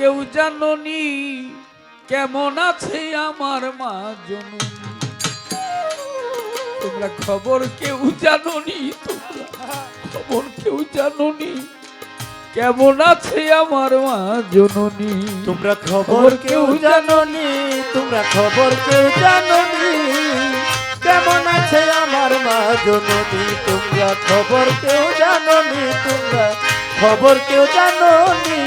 কেউ জাননি কেমন আছে আমার মা জননী। তোমরা খবর কেউ জাননি তোমরা খবর কেউ জাননি কেমন আছে আমার মা জননী। তোমরা খবর কেউ জানোনি তোমরা খবর কেউ জানোনি কেমন আছে আমার মা জননী। তোমরা খবর কেউ জানোনি তোমরা খবর কেউ জানোনি।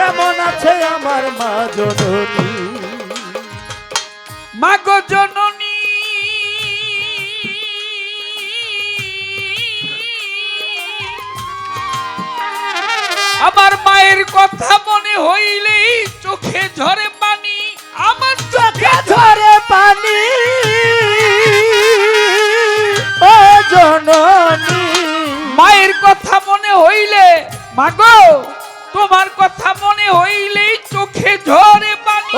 কেমন আছে আমার মা জননী? মাগো জননী আমার মায়ের কথা মনে হইলেই চোখে ঝরে পানি আমার চোখে ঝরে পানি। ও জননী। মায়ের কথা মনে হইলে মাগো তোমার কথা মনে হইলেই চোখে ঝরে পানি।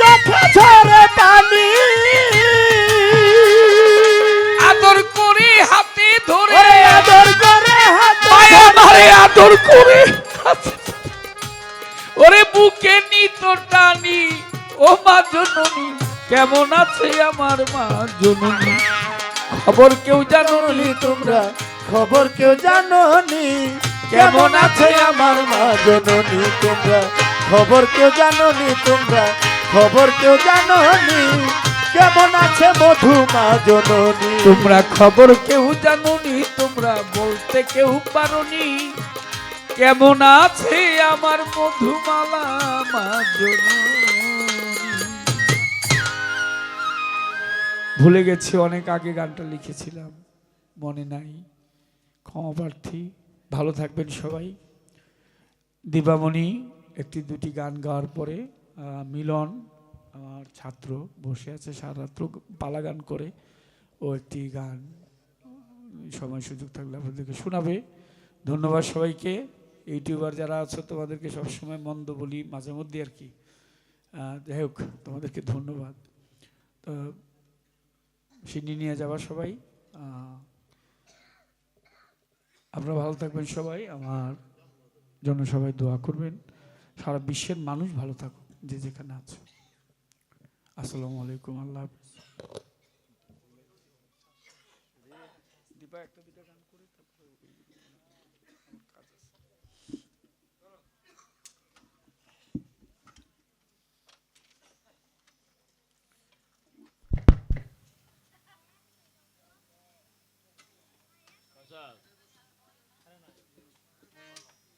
চোখে ঝরে পানি। আদর করে হাতে ধরে। আদর করে হাত আদর করে ওরে বুকে নিত টানি। ও মা জননী কেমন আছে আমার মা জননী? খবর কেউ জাননি জানোনি তোমরা? খবর কেউ জানোনি। কেমন আছে আমার মা জননী তোমরা? খবর কেউ জানোনি তোমরা? খবর কেউ জানোনি? কেমন আছে মধু মা জননী? তোমরা খবর কেউ জাননি, তোমরা বলতে কেউ পারনি। কেমন আছে আমার মধুমালা মা ভুলে গেছি, অনেক আগে গানটা লিখেছিলাম। মনে নাই। ক্ষমা প্রার্থী ভালো থাকবেন সবাই। দীপামণি একটি দুটি গান গাওয়ার পরে মিলন, আমার ছাত্র বসে আছে সারাত্র পালা গান করে। ও একটি গান, সময় সুযোগ থাকলে আপনাদেরকে শোনাবে। ধন্যবাদ সবাইকে। ইউটিউবার যারা আছো, তোমাদেরকে সবসময় মন্দ বলি, মাঝে মধ্যে আর কি। যাই হোক, তোমাদেরকে ধন্যবাদ। তো, সিন্নি নিয়ে যাবা সবাই। আপনারা ভালো থাকবেন সবাই। আমার জন্য সবাই দোয়া করবেন। সারা বিশ্বের মানুষ ভালো থাকুক, যে যেখানে আছে। আসসালামু আলাইকুম, আল্লাহ